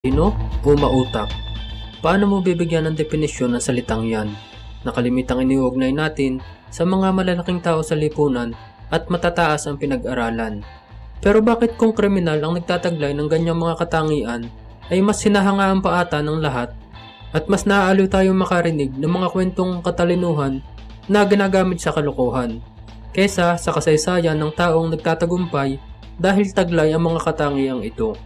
Sino o mautak? Paano mo bibigyan ng definisyon ng salitang yan? Nakalimitang iniugnay natin sa mga malalaking tao sa lipunan at matataas ang pinag-aralan. Pero bakit kung kriminal ang nagtataglay ng ganyang mga katangian ay mas sinahangaan pa ata ng lahat at mas naaaliw tayong makarinig ng mga kwentong katalinuhan na ginagamit sa kalokohan kesa sa kasaysayan ng taong nagtatagumpay dahil taglay ang mga katangiang ito.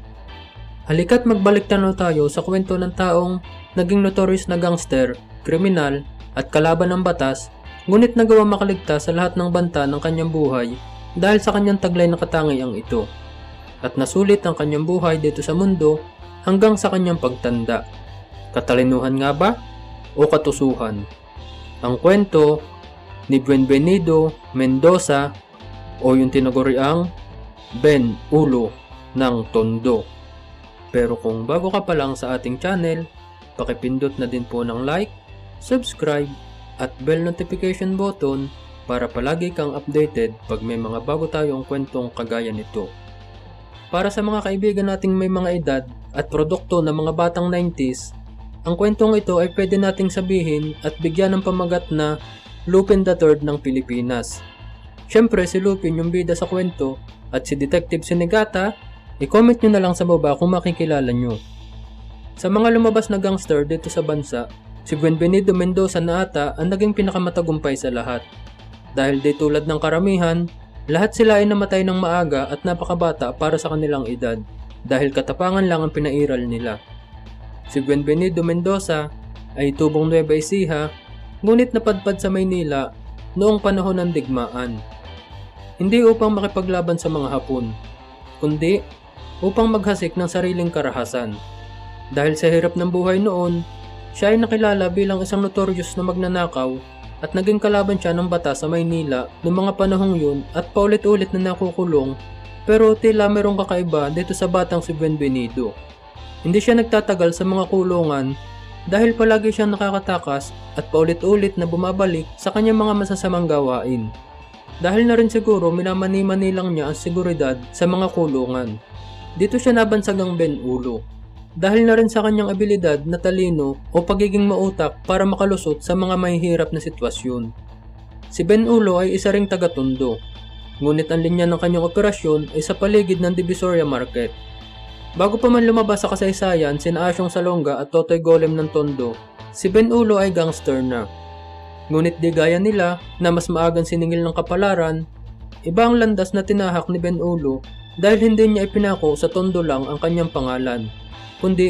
Halika't magbalik tanaw tayo sa kwento ng taong naging notorious na gangster, kriminal, at kalaban ng batas, ngunit nagawa makaligtas sa lahat ng banta ng kanyang buhay dahil sa kanyang taglay na katangiang ito. At nasulit ang kanyang buhay dito sa mundo hanggang sa kanyang pagtanda. Katalinuhan nga ba? O katusuhan? Ang kwento ni Buenvenido Mendoza o yung tinaguriang Ben Ulo ng Tondo. Pero kung bago ka pa lang sa ating channel, pakipindot na din po ng like, subscribe, at bell notification button para palagi kang updated pag may mga bago tayong kwentong kagaya nito. Para sa mga kaibigan nating may mga edad at produkto ng mga batang 90s, ang kwentong ito ay pwede nating sabihin at bigyan ng pamagat na Lupin Third ng Pilipinas. Siyempre si Lupin yung bida sa kwento at si Detective Sinigata I-comment nyo na lang sa baba kung makikilala nyo. Sa mga lumabas na gangster dito sa bansa, si Buenvenido Mendoza na ata ang naging pinakamatagumpay sa lahat. Dahil di tulad ng karamihan, lahat sila ay namatay ng maaga at napakabata para sa kanilang edad dahil katapangan lang ang pinairal nila. Si Buenvenido Mendoza ay tubong Nueva Ecija ngunit napadpad sa Maynila noong panahon ng digmaan. Hindi upang makipaglaban sa mga Hapon, kundi upang maghasik ng sariling karahasan. Dahil sa hirap ng buhay noon, siya ay nakilala bilang isang notorious na magnanakaw at naging kalaban siya ng bata sa Maynila noong mga panahong yun at paulit-ulit na nakukulong pero tila merong kakaiba dito sa batang si Benvenido. Hindi siya nagtatagal sa mga kulungan dahil palagi siyang nakakatakas at paulit-ulit na bumabalik sa kanyang mga masasamang gawain. Dahil na rin siguro minamani-mani lang niya ang seguridad sa mga kulungan. Dito siya nabansag ang Ben Ulo. Dahil na rin sa kanyang abilidad na talino o pagiging mautak para makalusot sa mga mahihirap na sitwasyon. Si Ben Ulo ay isa ring taga-tondo. Ngunit ang linya ng kanyang operasyon ay sa paligid ng Divisoria Market. Bago pa man lumabas sa kasaysayan sina Asyong Salonga at Totoy Golem ng Tondo, si Ben Ulo ay gangster na. Ngunit di gaya nila na mas maagang siningil ng kapalaran, iba ang landas na tinahak ni Ben Ulo dahil hindi niya ipinako sa tondo lang ang kanyang pangalan, kundi